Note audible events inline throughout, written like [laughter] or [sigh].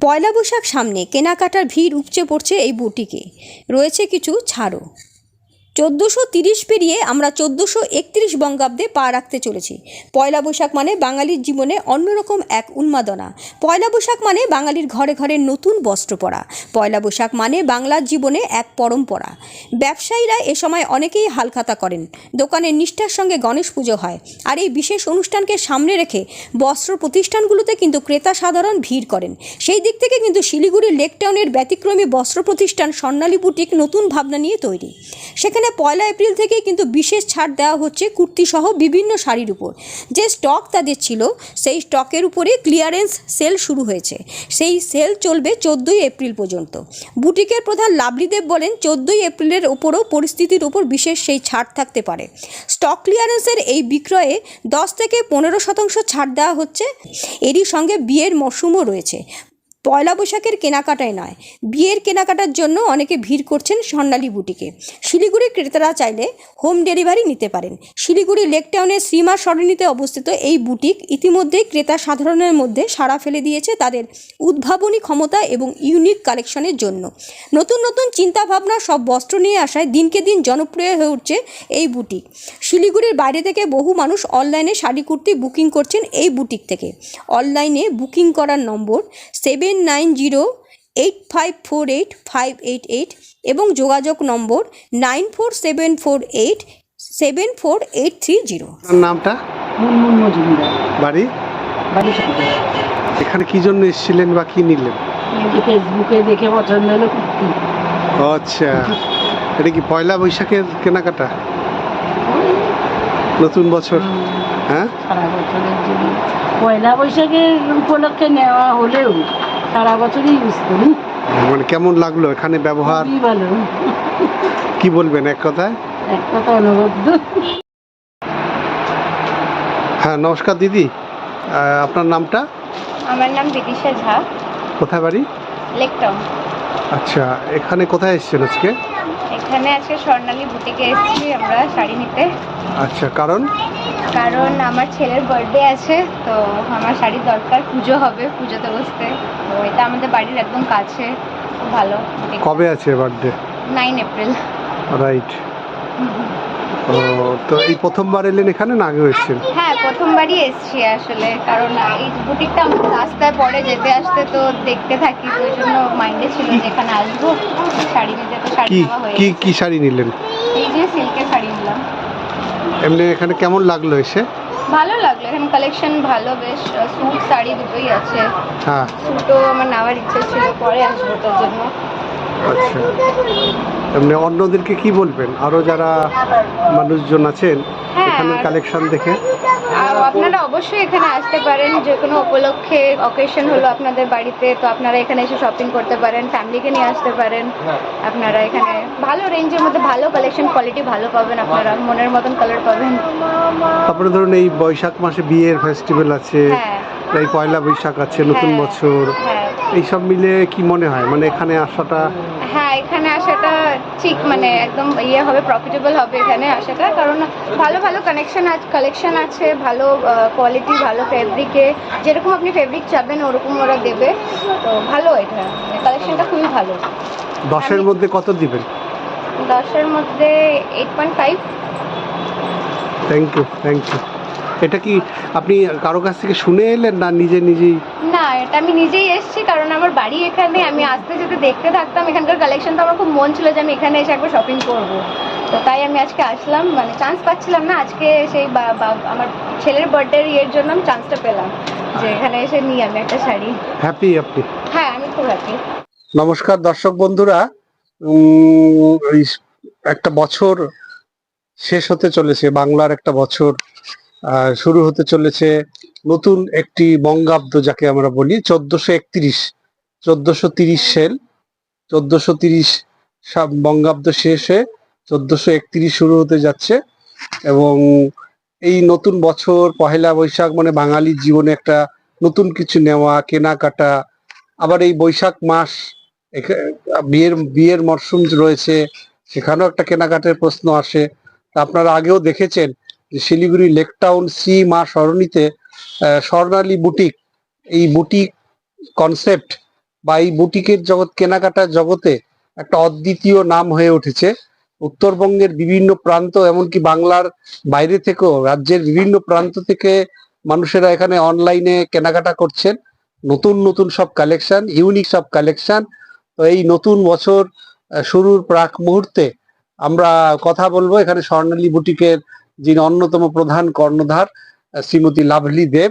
পয়লা বৈশাখ সামনে কেনাকাটার ভিড় উপচে পড়ছে এই বুটিকে। রয়েছে কিছু ছাড়ও। চোদ্দোশো তিরিশ পেরিয়ে আমরা চোদ্দোশো একত্রিশ বঙ্গাব্দে পা রাখতে চলেছি। পয়লা বৈশাখ মানে বাঙালির জীবনে অন্যরকম এক উন্মাদনা। পয়লা বৈশাখ মানে বাঙালির ঘরে ঘরে নতুন বস্ত্র পরা। পয়লা বৈশাখ মানে বাংলার জীবনে এক পরম্পরা। ব্যবসায়ীরা এ সময় অনেকেই হালখাতা করেন। দোকানের নিষ্ঠার সঙ্গে গণেশ পুজো হয়। আর এই বিশেষ অনুষ্ঠানকে সামনে রেখে বস্ত্র প্রতিষ্ঠানগুলোতে কিন্তু ক্রেতা সাধারণ ভিড় করেন। সেই দিক থেকে কিন্তু শিলিগুড়ির লেকটাউনের ব্যতিক্রমী বস্ত্র প্রতিষ্ঠান স্বর্ণালী বুটিক নতুন ভাবনা নিয়ে তৈরি। সেখানে পয়লা এপ্রিল থেকে কিন্তু বিশেষ ছাড় দেওয়া হচ্ছে কুর্তি সহ বিভিন্ন শাড়ির উপর। যে স্টক তাদের ছিল, সেই স্টকের উপরে ক্লিয়ারেন্স সেল শুরু হয়েছে। সেই সেল চলবে চোদ্দোই এপ্রিল পর্যন্ত। বুটিকের প্রধান লাভলিদেব বলেন, চোদ্দোই এপ্রিলের ওপরও পরিস্থিতির উপর বিশেষ সেই ছাড় থাকতে পারে। স্টক ক্লিয়ারেন্সের এই বিক্রয়ে দশ থেকে পনেরো শতাংশ ছাড় দেওয়া হচ্ছে। এরই সঙ্গে বিয়ের মরশুমও রয়েছে। পয়লা বৈশাখের কেনাকাটায় নয়, বিয়ের কেনাকাটার জন্য অনেকে ভিড় করছেন স্বর্ণালী বুটিকে। শিলিগুড়ি ক্রেতারা চাইলে হোম ডেলিভারি নিতে পারেন। শিলিগুড়ি লেকটাউনের শ্রীমা সরণিতে অবস্থিত এই বুটিক ইতিমধ্যেই ক্রেতা সাধারণের মধ্যে সাড়া ফেলে দিয়েছে তাদের উদ্ভাবনী ক্ষমতা এবং ইউনিক কালেকশনের জন্য। নতুন নতুন চিন্তাভাবনা সব বস্ত্র নিয়ে আসায় দিনকে দিন জনপ্রিয় হয়ে উঠছে এই বুটিক। শিলিগুড়ির বাইরে থেকে বহু মানুষ অনলাইনে শাড়ি কুর্তি বুকিং করছেন এই বুটিক থেকে। অনলাইনে বুকিং করার নম্বর seven nine zero eight five four eight five eight eight এবং যোগাযোগ নম্বর nine four seven four eight seven four eight three zero আপনার নামটা? মুনমুন মজুমদার বাড়ি বাড়ি এখানে কি জন্য এসেছিলেন বা কি নিলেন? ফেসবুকে দেখে পছন্দ হলো কুর্তি। আচ্ছা। এটা কি পয়লা বৈশাখের কেনাকাটা? নতুন বছর। হ্যাঁ? সারা বছরের জন্য। পয়লা বৈশাখের উপলক্ষে নেওয়া হলেও সারা বছরই ইউজ করি। মানে কেমন লাগল এখানে ব্যবহার? ভালো। কি বলবেন এক কথায়? এক কথা অনবদ্য হ্যাঁ নমস্কার দিদি। আপনার নামটা? আমার নাম বিদিশা ঝা। কোথায় বাড়ি? লেকটম। আচ্ছা এখানে কোথায় এসেছেন আজকে? এখানে আজকে স্বর্ণালী বুটিকে এসেছি আমরা শাড়ি নিতে। আচ্ছা কারণ? কারণ আমার ছেলের বার্থডে আছে তো আমার শাড়ির দরকার পুজো হবে পুজোতে বসতে। তো এটা আমাদের বাড়ির একদম কাছে খুব ভালো। কবে আছে বার্থডে নাইন এপ্রিল রাইট তো এই প্রথমবার এলেন এখানে না আগেও এসেছেন? হ্যাঁ প্রথমবারই এসেছি আসলে কারণ এই বুটিকটা আমাদের রাস্তায় পরে যেতে আসতে তো দেখতে থাকি ওই জন্য মাইন্ডে ছিল যে এখানে আসব। শাড়ি নিতে তো শাড়ি কি নেওয়া হয়ে কি কি শাড়ি নিলেন? এই যে সিল্কের শাড়ি নিলাম। এমনি এখানে কেমন লাগল এসে? ভালো লাগল এখানে কালেকশন ভালো বেশ স্যুট শাড়ি দুটোই আছে। হ্যাঁ। স্যুটও আমার নেওয়ার ইচ্ছে ছিল পরে আসব তার জন্য। আচ্ছা। এমনি অন্যদেরকে কি বলবেন? আরও যারা মানুষজন আছেন হ্যাঁ, এখানের কালেকশন দেখে। আর আপনারা অবশ্যই এখানে আসতে পারেন যে কোনো উপলক্ষে অকেশন হলো আপনাদের বাড়িতে তো আপনারা এখানে এসে শপিং করতে পারেন ফ্যামিলিকে নিয়ে আসতে পারেন। আপনারা এখানে ভালো রেঞ্জের মধ্যে ভালো কালেকশন কোয়ালিটি ভালো পাবেন আপনারা মনের মতন কালার পাবেন। তারপরে ধরুন এই বৈশাখ মাসে বিয়ের ফেস্টিভ্যাল আছে হ্যাঁ। এই পয়লা বৈশাখ আছে নতুন হ্যাঁ, বছর। হ্যাঁ। এই সব মিলে কি মনে হয়? মানে এখানে আসাটা হ্যাঁ এখানে আসাটা ঠিক মানে একদম ইয়ে হবে প্রফিটেবল হবে এখানে আসাটা। কারণ ভালো ভালো কানেকশন আছে কালেকশন আছে ভালো কোয়ালিটি ভালো ফেব্রিকে যেরকম আপনি ফেব্রিক চাবেন ওরকম ওরা দেবে। তো ভালো এটা। কালেকশনটা খুবই ভালো। দশের মধ্যে কত দিবেন? দশের মধ্যে eight point five thank you thank you এটা কি আপনি কারও কাছ থেকে শুনে এলেন না নিজে নিজেই? না এটা আমি নিজেই এসেছি কারণ আমার বাড়ি এখানে আমি আসতে যেতে দেখতে থাকতাম। এখানকার কালেকশন তো আমার খুব মন ছিল যে আমি এখানে এসে একবার শপিং করব। তো তাই আমি আজকে আসলাম মানে চান্স পাচ্ছিলাম না আজকে সেই আমার ছেলের বার্থডে ইয়ের জন্য আমি চান্সটা পেলাম যে এখানে এসে নিই আমি একটা শাড়ি। হ্যাপি আপনি? হ্যাঁ আমি খুব হ্যাপি নমস্কার দর্শক বন্ধুরা একটা বছর শেষ হতে চলেছে বাংলার একটা বছর। শুরু হতে চলেছে নতুন একটি বঙ্গাব্দ যাকে আমরা বলি চোদ্দশো একত্রিশ, চোদ্দশো তিরিশ সেল। চোদ্দশো তিরিশ বঙ্গাব্দ শেষ হয়ে চোদ্দশো একত্রিশ শুরু হতে যাচ্ছে এবং এই নতুন বছর পহেলা বৈশাখ মানে বাঙালির জীবনে একটা নতুন কিছু নেওয়া, কেনাকাটা, আবার এই বৈশাখ মাস বিয়ের বিয়ের মরশুম রয়েছে, সেখানেও একটা কেনাকাটার প্রশ্ন আসে। আপনারা আগেও দেখেছেন শিলিগুড়ি লেকটাউন সি মা সরণিতে স্বর্ণালী বুটিক, এই বুটিক কনসেপ্ট বা এই বুটিকের জগৎ, কেনাকাটার জগতে একটা অদ্বিতীয় নাম হয়ে উঠেছে। উত্তরবঙ্গের বিভিন্ন প্রান্ত, এমনকি বাংলার বাইরে থেকেও, রাজ্যের বিভিন্ন প্রান্ত থেকে মানুষেরা এখানে অনলাইনে কেনাকাটা করছেন। নতুন নতুন সব কালেকশন ইউনিক সব কালেকশন তো এই নতুন বছর শুরুর প্রাক মুহূর্তে আমরা কথা বলব এখানে স্বর্ণালী বুটিকের যিনি অন্যতম প্রধান কর্ণধার শ্রীমতী লাভলি দেব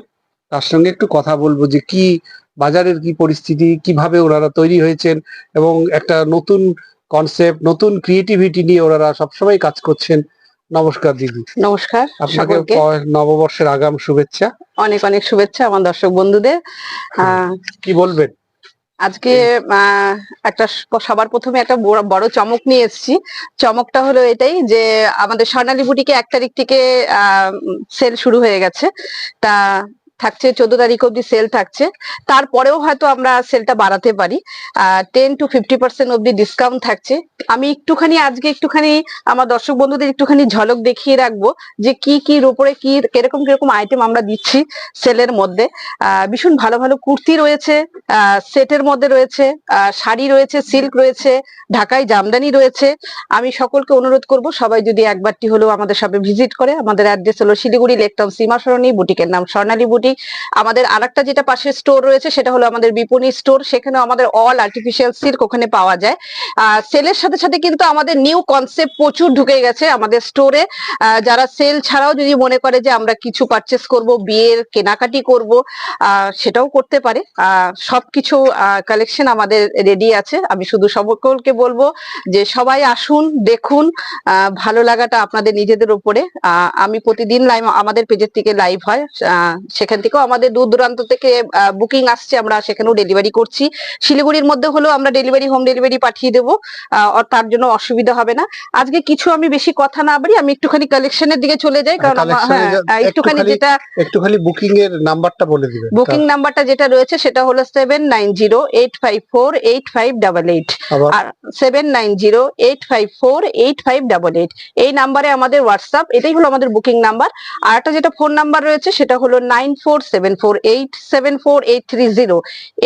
তার সঙ্গে একটু কথা বলব যে কি বাজারের কি পরিস্থিতি কীভাবে ওনারা তৈরি হয়েছেন এবং একটা নতুন কনসেপ্ট নতুন ক্রিয়েটিভিটি নিয়ে ওনারা সবসময় কাজ করছেন। নমস্কার দিদি। নমস্কার আপনাকে নববর্ষের আগাম শুভেচ্ছা। অনেক অনেক শুভেচ্ছা আমার দর্শক বন্ধুদের। আহ, কি বলবেন? আজকে একটা সবার প্রথমে একটা বড় চমক নিয়ে এসেছি। চমকটা হলো এটাই যে, আমাদের স্বর্ণালী বুটিকে এক তারিখ থেকে সেল শুরু হয়ে গেছে। তা থাকছে, চোদ্দ তারিখ অব্দি সেল থাকছে। তারপরেও হয়তো আমরা সেলটা বাড়াতে পারি। টেন টু ফিফটি পার্সেন্ট অব্দি ডিসকাউন্ট থাকছে। আমি একটুখানি, আজকে একটুখানি আমার দর্শক বন্ধুদের একটুখানি ঝলক দেখিয়ে রাখব যে কি কি উপরে কি, কীরকম কীরকম আইটেম আমরা দিচ্ছি সেলের মধ্যে। ভীষণ ভালো ভালো কুর্তি রয়েছে সেটের মধ্যে রয়েছে শাড়ি রয়েছে সিল্ক রয়েছে, ঢাকায় জামদানি রয়েছে। আমি সকলকে অনুরোধ করব, সবাই যদি একবারটি হলেও আমাদের শপে ভিজিট করে, আমাদের অ্যাড্রেস হলো শিলিগুড়ি লেকটন সীমা সরণি বুটিকের নাম স্বর্ণালী বুটিক। আমাদের আরেকটা যেটা পাশে স্টোর রয়েছে সেটা হলো আমাদের বিপণী স্টোর সেখানে আমাদের অল আর্টিফিশিয়াল সিল্ক ওখানে পাওয়া যায়। সেলের সাথে সাথে কিন্তু আমাদের নিউ কনসেপ্ট প্রচুর ঢুকে গেছে আমাদের স্টোরে যারা সেল ছাড়াও যদি মনে করে যে আমরা কিছু পারচেস করব বিয়ের কেনাকাটি করব সেটাও করতে পারে। সবকিছু কালেকশন আমাদের রেডি আছে। আমি শুধু সকলকে বলব যে সবাই আসুন দেখুন ভালো লাগাটা আপনাদের নিজেদের উপরে। আমি প্রতিদিন লাইভ আমাদের পেজের থেকে লাইভ হয়। আহ, সেখান থেকেও আমাদের দূর দূরান্ত থেকে বুকিং আসছে আমরা সেখানেও ডেলিভারি করছি। শিলিগুড়ির মধ্যে হলেও আমরা ডেলিভারি হোম ডেলিভারি পাঠিয়ে দেবো তার জন্য অসুবিধা হবে না। আজকে কিছু আমি বেশি কথা না বাড়ি আমি একটুখানি কালেকশনের দিকে চলে যাই কারণ হ্যাঁ একটুখানি একটুখানি- যেটা একটু খালি বুকিং এর নাম্বারটা বলে দিবেন। বুকিং নাম্বারটা যেটা রয়েছে সেটা হলো seven nine zero eight five four eight five double eight আর seven nine zero eight five four eight five double eight এই নাম্বারে আমাদের হোয়াটসঅ্যাপ এটাই হলো আমাদের বুকিং নাম্বার। আর একটা যেটা ফোন নাম্বার রয়েছে সেটা হলো nine four seven four eight seven four eight three zero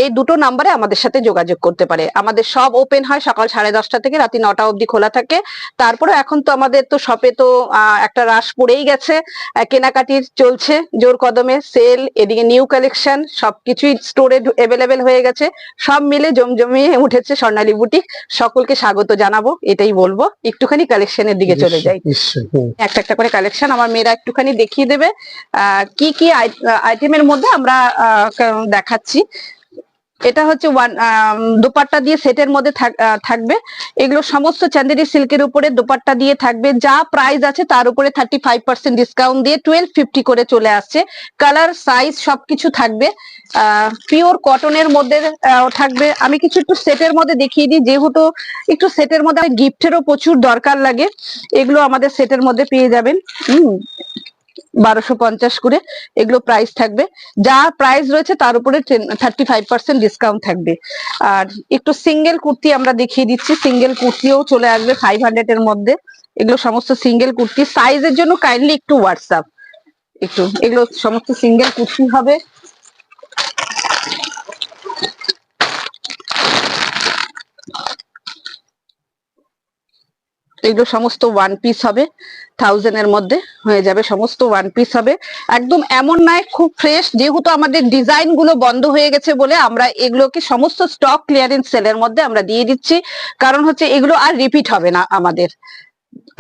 এই দুটো নাম্বারে আমাদের সাথে যোগাযোগ করতে পারে। আমাদের সব ওপেন হয় সকাল সাড়ে দশটা থেকে রাতে নটা অবধি খোলা থাকে। তারপরে এখন তো আমাদের তো শপে তো একটা রাশ পড়েই গেছে। কেনাকাটির চলছে জোর কদমে সেল এদিকে নিউ কালেকশন সবকিছুই স্টোরে অ্যাভেলেবেল হয়ে গেছে। সব মিলে জমজমিয়ে উঠেছে স্বর্ণালী বুটিক সকলকে স্বাগত জানাব এটাই বলব। একটুখানি কালেকশনের দিকে চলে যাই। একটা একটা করে কালেকশন আমার মেয়েরা একটুখানি দেখিয়ে দেবে। আহ, কি কি আইটেমের মধ্যে আমরা দেখাচ্ছি। এটা হচ্ছে ওয়ান দোপাট্টা দিয়ে সেটের মধ্যে থাকবে। এগুলো সমস্ত চান্দেরি সিল্কের উপরে দোপাট্টা দিয়ে থাকবে। যা প্রাইস আছে তার উপরে থার্টি ফাইভ পার্সেন্ট ডিসকাউন্ট দিয়ে টুয়েলভ ফিফটি করে চলে আসছে। কালার সাইজ সবকিছু থাকবে। পিওর কটনের মধ্যে থাকবে। আমি কিছু একটু সেটের মধ্যে দেখিয়ে দিই। যেহেতু একটু সেটের মধ্যে গিফটেরও প্রচুর দরকার লাগে, এগুলো আমাদের সেটের মধ্যে পেয়ে যাবেন। হুম। বারোশো পঞ্চাশ করে এগুলো প্রাইস থাকবে। যা প্রাইস রয়েছে তার উপরে থার্টি ফাইভ পার্সেন্ট ডিসকাউন্ট থাকবে। আর একটু সিঙ্গেল কুর্তি আমরা দেখিয়ে দিচ্ছি। সিঙ্গেল কুর্তিও চলে আসবে ফাইভ হান্ড্রেড এর মধ্যে। এগুলো সমস্ত সিঙ্গেল কুর্তি। সাইজের জন্য কাইন্ডলি একটু হোয়াটসঅ্যাপ একটু, এগুলো সমস্ত সিঙ্গেল কুর্তি হবে। এগুলো সমস্ত ওয়ান পিস হবে থাউজেন্ড এর মধ্যে হয়ে যাবে, সমস্ত ওয়ান পিস হবে। একদম এমন নয়, খুব ফ্রেশ যেহেতু আমাদের ডিজাইনগুলো বন্ধ হয়ে গেছে বলে আমরা এগুলোকে সমস্ত স্টক ক্লিয়ারেন্স সেলের মধ্যে আমরা দিয়ে দিচ্ছি। কারণ হচ্ছে এগুলো আর রিপিট হবে না আমাদের।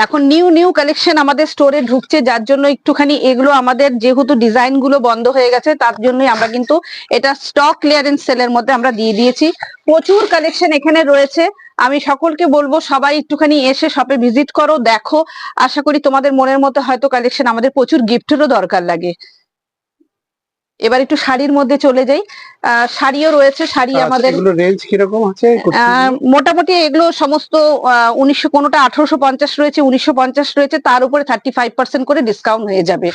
এখন নিউ নিউ কালেকশন আমাদের স্টোরে ঢুকছে, যার জন্য একটুখানি এগুলো আমাদের যেহেতু ডিজাইনগুলো বন্ধ হয়ে গেছে, তার জন্যই আমরা কিন্তু এটা স্টক ক্লিয়ারেন্স সেলের মধ্যে আমরা দিয়ে দিয়েছি। প্রচুর কালেকশন এখানে রয়েছে। আমি সকলকে বলব, সবাই একটুখানি এসে শপে ভিজিট করো, দেখো। আশা করি তোমাদের মনের মতো হয়তো কালেকশন আমাদের প্রচুর গিফটেরও দরকার লাগে। এবার একটু শাড়ির মধ্যে চলে যাই। শাড়িও রয়েছে শাড়ি আচ্ছা, আমাদের রেঞ্জ কীরকম আছে? আহ, মোটামুটি এগুলো সমস্ত উনিশশো কোনোটা আঠারোশো পঞ্চাশ রয়েছে উনিশশো পঞ্চাশ রয়েছে তার উপরে থার্টি ফাইভ পার্সেন্ট করে ডিসকাউন্ট হয়ে যাবে।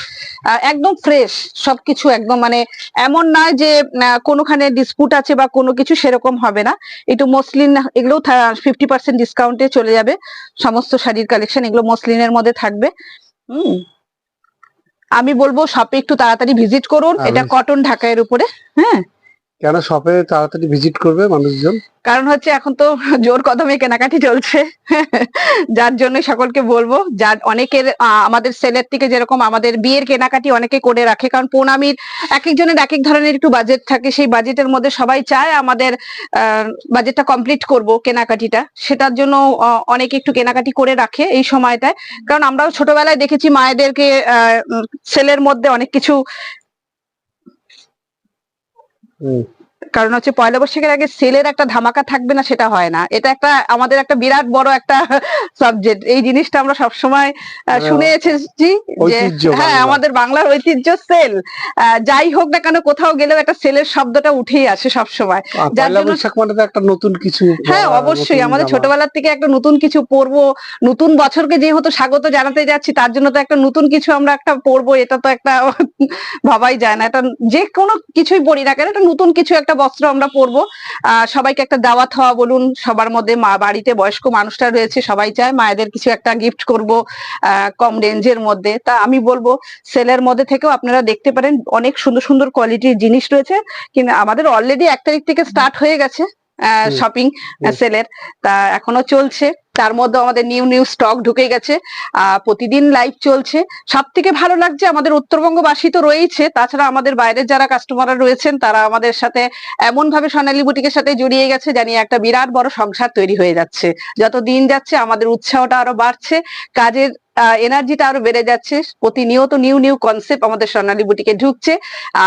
একদম ফ্রেশ সবকিছু একদম মানে এমন নয় যে কোনোখানে ডিসপুট আছে বা কোনো কিছু সেরকম হবে না। একটু মসলিন এগুলো ফিফটি পার্সেন্ট ডিসকাউন্টে চলে যাবে। সমস্ত শাড়ির কালেকশন এগুলো মসলিনের মধ্যে থাকবে। হুম। আমি বলব শপে একটু তাড়াতাড়ি ভিজিট করুন। এটা কটন ঢাকায়ের উপরে হ্যাঁ? কেন শপে তাড়াতাড়ি ভিজিট করবে মানুষজন? কারণ হচ্ছে এখন তো জোর কদমে কেনাকাটি চলছে। যার জন্য সকলকে বলব, যার অনেকের আমাদের সেলের থেকে যেরকম আমাদের বিয়ের কেনাকাটি অনেকে করে রাখে। কারণ পৌনামির এক একজনের এক এক ধরনের একটু বাজেট থাকে, সেই বাজেটের মধ্যে সবাই চায় আমাদের বাজেটটা কমপ্লিট করব কেনাকাটিটা। সেটার জন্য অনেকে একটু কেনাকাটি করে রাখে এই সময়টায়। কারণ আমরাও ছোটবেলায় দেখেছি মায়েদেরকে সেলের মধ্যে অনেক কিছু হুম। কারণ হচ্ছে পয়লা বৈশাখের আগে সেলের একটা ধামাকা থাকবে না সেটা হয় না। এটা একটা আমাদের একটা বিরাট বড় একটা [laughs] সাবজেক্ট এই জিনিসটা আমরা সবসময় হ্যাঁ, শুনে এসেছি যে হ্যাঁ আমাদের বাংলার ঐতিহ্য সেল। যাই হোক না কেন কোথাও গেলেও একটা সেলের শব্দটা উঠেই আসে সবসময়। যার জন্য- মানে একটা নতুন কিছু হ্যাঁ অবশ্যই। আমাদের ছোটবেলার থেকে একটা নতুন কিছু পরবো। নতুন বছরকে যেহেতু স্বাগত জানাতে যাচ্ছি তার জন্য তো একটা নতুন কিছু আমরা একটা পরবো। এটা তো একটা [laughs] ভাবাই যায় না। এটা যে কোনো কিছুই পড়ি না কেন একটা নতুন কিছু একটা বস্ত্র আমরা পরবো। সবাইকে একটা দাওয়াত হওয়া বলুন সবার মধ্যে মা বাড়িতে বয়স্ক মানুষরা রয়েছে সবাই চায় মায়েদের কিছু একটা গিফট করব আহ কম রেঞ্জের মধ্যে। তা আমি বলব সেলের মধ্যে থেকেও আপনারা দেখতে পারেন অনেক সুন্দর সুন্দর কোয়ালিটির জিনিস রয়েছে। কিন্তু আমাদের অলরেডি এক তারিখ থেকে স্টার্ট হয়ে গেছে। শপিং সেলের তা এখনও চলছে। তার মধ্যে আমাদের নিউ নিউ স্টক ঢুকে গেছে। প্রতিদিন লাইভ চলছে। সব থেকে ভালো লাগছে, আমাদের উত্তরবঙ্গবাসী তো রয়েছে তাছাড়া আমাদের বাইরের যারা কাস্টমাররা রয়েছেন, তারা আমাদের সাথে এমন ভাবে সোনালী বুটিকের সাথে জড়িয়ে গেছে জানি একটা বিরাট বড় সংসার তৈরি হয়ে যাচ্ছে। যত দিন যাচ্ছে, আমাদের উৎসাহটা আরও বাড়ছে, কাজের এনার্জিটা আরও বেড়ে যাচ্ছে। প্রতিনিয়ত নিউ নিউ কনসেপ্ট আমাদের সোনালী বুটিকে ঢুকছে।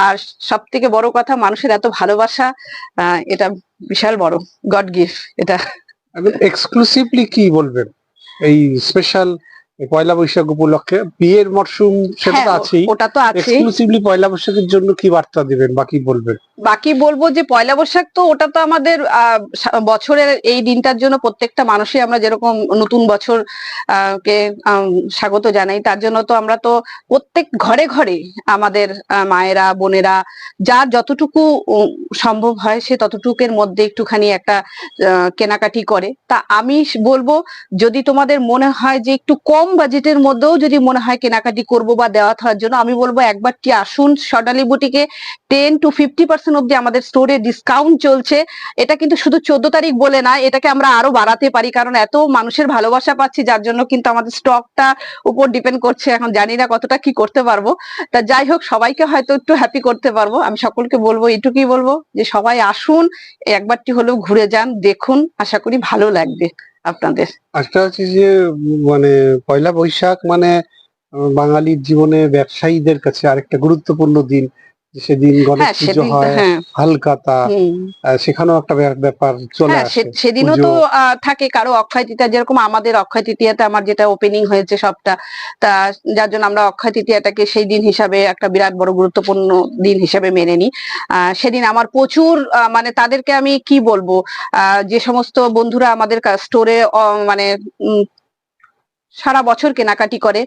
আর সব থেকে বড় কথা, মানুষের এত ভালোবাসা এটা বিশাল বড়। গড গিফট এটা। এক্সক্লুসিভলি কি বলবেন? এই স্পেশাল পয়লা বৈশাখ উপলক্ষে বিয়ের মরশুম সেটা তো হ্যাঁ, আছেই। ওটা তো আছেই। এক্সক্লুসিভলি পয়লা বৈশাখের জন্য কি বার্তা দিবেন? বাকি বলবেন? বাকি বলব যে পয়লা বৈশাখ তো ওটা তো আমাদের বছরের এই দিনটার জন্য প্রত্যেকটা মানুষই আমরা যেরকম নতুন বছর কে স্বাগত জানাই তার জন্য তো আমরা তো প্রত্যেক ঘরে ঘরে আমাদের মায়েরা বোনেরা যার যতটুকু সম্ভব হয় সে ততটুকের মধ্যে একটুখানি একটা আহ, কেনাকাটি করে। তা আমি বলব যদি তোমাদের মনে হয় যে একটু কম বাজেটের মধ্যেও যদি মনে হয় কেনাকাটি করব বা দেওয়া থাকার জন্য, আমি বলব একবারটি আসুন। সোনালী বুটিকে টেন টু ফিফটি পার্সেন্ট অব্দি আমাদের স্টোরে ডিসকাউন্ট চলছে। এটা কিন্তু শুধু চোদ্দ তারিখ বলে না, এটাকে আমরা আরও বাড়াতে পারি। কারণ এত মানুষের ভালোবাসা পাচ্ছি, যার জন্য কিন্তু আমাদের স্টকটা উপর ডিপেন্ড করছে। এখন জানি না কতটা কি করতে পারব। তা যাই হোক, সবাইকে হয়তো একটু হ্যাপি করতে পারব। আমি সকলকে বলব এটুকুই বলব যে সবাই আসুন, একবারটি হলেও ঘুরে যান, দেখুন। আশা করি ভালো লাগবে। আপনাদের? একটা হচ্ছে যে মানে পয়লা বৈশাখ মানে বাঙালির জীবনে ব্যবসায়ীদের কাছে আরেকটা গুরুত্বপূর্ণ দিন। সেদিন গণেশ হ্যাঁ পুজো হয় হ্যাঁ। হালকাতা সেখানেও একটা ব্যাপার চলে হ্যাঁ আসে সেদিনও তো থাকে কারও অক্ষয় তৃতীয়া যেরকম আমাদের অক্ষয় তৃতীয়াতে আমার যেটা ওপেনিং হয়েছে সবটা তা যার জন্য আমরা অক্ষয় তৃতীয়াটাকে সেই দিন হিসাবে একটা বিরাট বড় গুরুত্বপূর্ণ দিন হিসাবে মেনে নিই। আহ, সেদিন আমার প্রচুর মানে তাদেরকে আমি কি বলব আহ, যে সমস্ত বন্ধুরা আমাদের স্টোরে মানে সারা বছর কেনাকাটি করে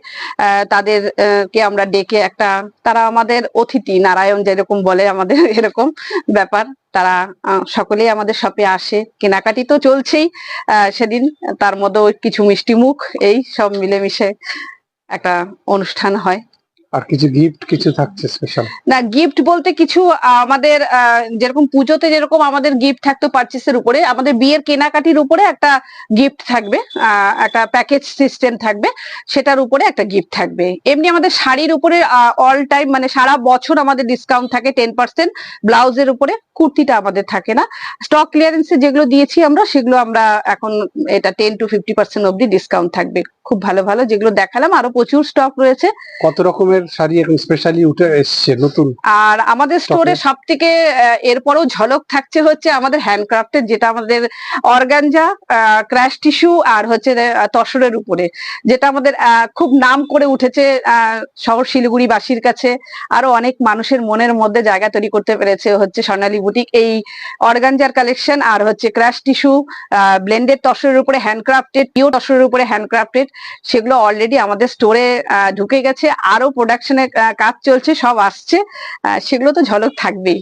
তাদের কে আমরা ডেকে একটা, তারা আমাদের অতিথি, নারায়ণ যেরকম বলে আমাদের [laughs] এরকম ব্যাপার, তারা সকলেই আমাদের শপে আসে। কেনাকাটি তো চলছেই সেদিন, তার মধ্যেও কিছু মিষ্টি মুখ এই সব মিলেমিশে একটা অনুষ্ঠান হয়। আর কিছু গিফট কিছু থাকছে স্পেশাল না গিফট বলতে কিছু আমাদের যেরকম পুজোতে যেরকম আমাদের গিফট থাকতো পারচেসের উপরে আমাদের বিয়ের কেনাকাটির উপরে একটা গিফট থাকবে একটা প্যাকেজ সিস্টেম থাকবে সেটার উপরে একটা গিফট থাকবে। এমনি আমাদের শাড়ির উপরে অল টাইম মানে সারা বছর আমাদের ডিসকাউন্ট থাকে টেন পার্সেন্ট ব্লাউজের উপরে কুর্তিটা আমাদের থাকে না। স্টক ক্লিয়ারেন্সে যেগুলো দিয়েছি আমরা সেগুলো আমরা এখন এটা টেন টু ফিফটি পার্সেন্ট অব্দি ডিসকাউন্ট থাকবে। খুব ভালো ভালো যেগুলো দেখালাম আরও প্রচুর স্টক রয়েছে। কত রকমের শাড়ি এখন স্পেশালি উঠে এসছে নতুন আর আমাদের স্টোরে সব থেকে এরপরও ঝলক থাকছে হচ্ছে আমাদের হ্যান্ডক্রাফটের যেটা আমাদের অর্গানজা ক্র্যাশ টিস্যু আর হচ্ছে তসরের উপরে যেটা আমাদের খুব নাম করে উঠেছে শহর শিলিগুড়ি বাসীর কাছে। আরও অনেক মানুষের মনের মধ্যে জায়গা তৈরি করতে পেরেছে হচ্ছে স্বর্ণালী বুটিক। এই অর্গানজার কালেকশন আর হচ্ছে ক্র্যাশ টিস্যু ব্লেন্ডেড তসরের উপরে হ্যান্ডক্রাফটেড পিও তসরের উপরে হ্যান্ডক্রাফটেড সেগুলো অলরেডি আমাদের স্টোরে ঢুকে গেছে। আরও প্রোডাকশনের কাজ চলছে সব আসছে সেগুলো তো ঝলক থাকবেই।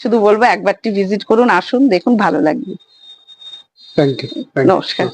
শুধু বলব একবারটি ভিজিট করুন আসুন দেখুন ভালো লাগবে। থ্যাংক ইউ নমস্কার।